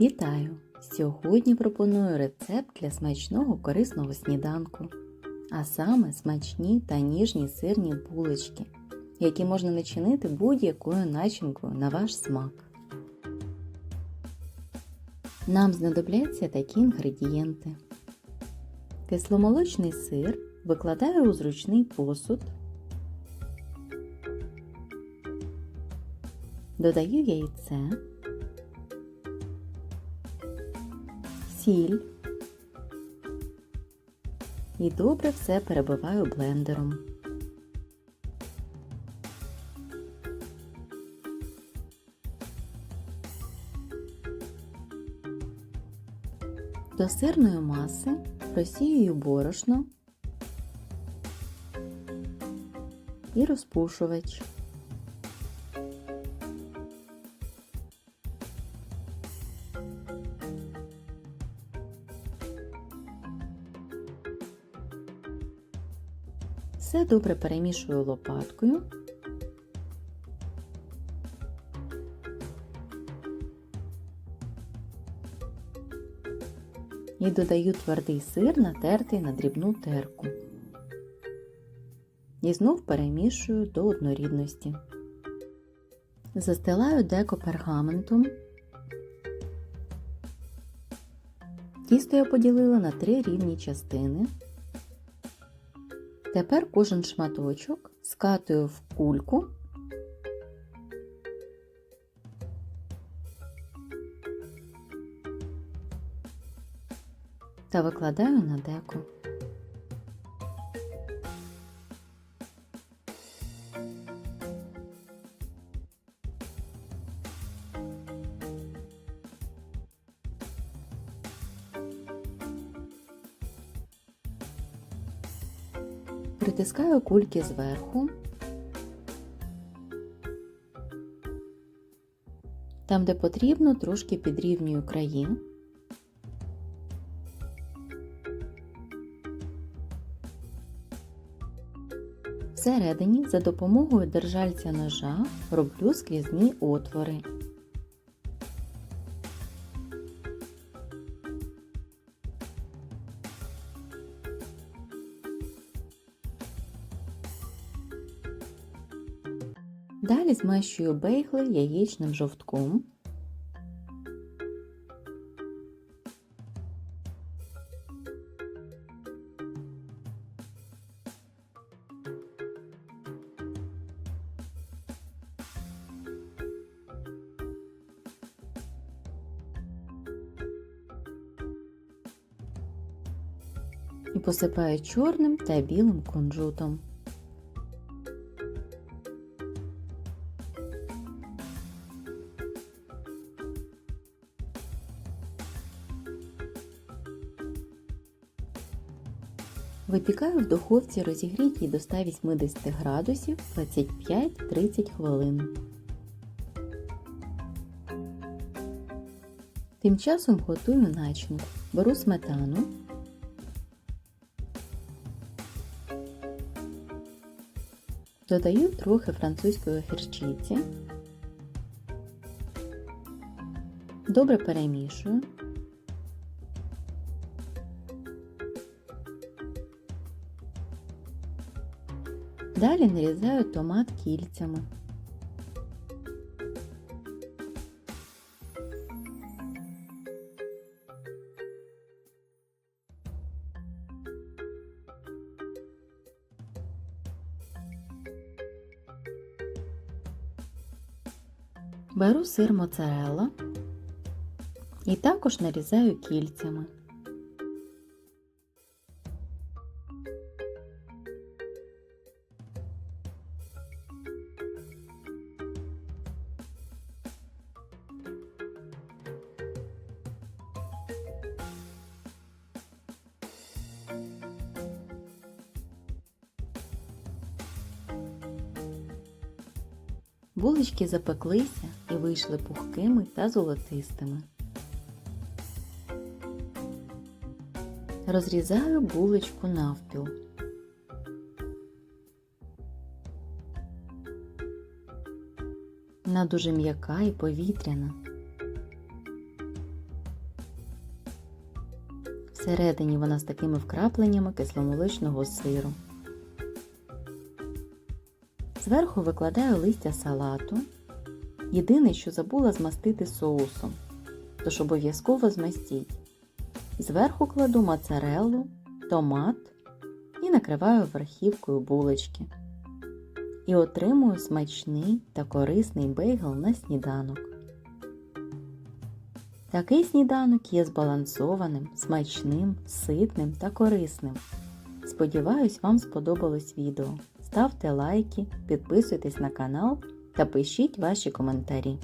Вітаю! Сьогодні пропоную рецепт для смачного корисного сніданку, а саме смачні та ніжні сирні булочки, які можна начинити будь-якою начинкою на ваш смак. Нам знадобляться такі інгредієнти. Кисломолочний сир викладаю у зручний посуд. Додаю яйце. Сіль і добре все перебиваю блендером. До сирної маси просіюю борошно і розпушувач. Все добре перемішую лопаткою. І додаю твердий сир, натертий на дрібну терку. І знов перемішую до однорідності. Застилаю деко пергаментом. Тісто я поділила на три рівні частини. Тепер кожен шматочок скатую в кульку та викладаю на деко. Притискаю кульки зверху, там, де потрібно, трошки підрівнюю краї. Всередині за допомогою держальця ножа роблю скрізні отвори. Далі змащую бейгли яєчним жовтком. І посипаю чорним та білим кунжутом. Випікаю в духовці розігрітій до 180 градусів 25-30 хвилин. Тим часом готую начинку. Беру сметану, додаю трохи французької гірчиці, добре перемішую. Далі нарізаю томат кільцями. Беру сир моцарелла і також нарізаю кільцями. Булочки запеклися і вийшли пухкими та золотистими. Розрізаю булочку навпіл. Вона дуже м'яка і повітряна. Всередині вона з такими вкрапленнями кисломолочного сиру. Зверху викладаю листя салату. Єдине, що забула змастити соусом, тож обов'язково змастіть. Зверху кладу моцареллу, томат і накриваю верхівкою булочки. І отримую смачний та корисний бейгл на сніданок. Такий сніданок є збалансованим, смачним, ситним та корисним. Сподіваюсь, вам сподобалось відео. Ставте лайки, підписуйтесь на канал та пишіть ваші коментарі.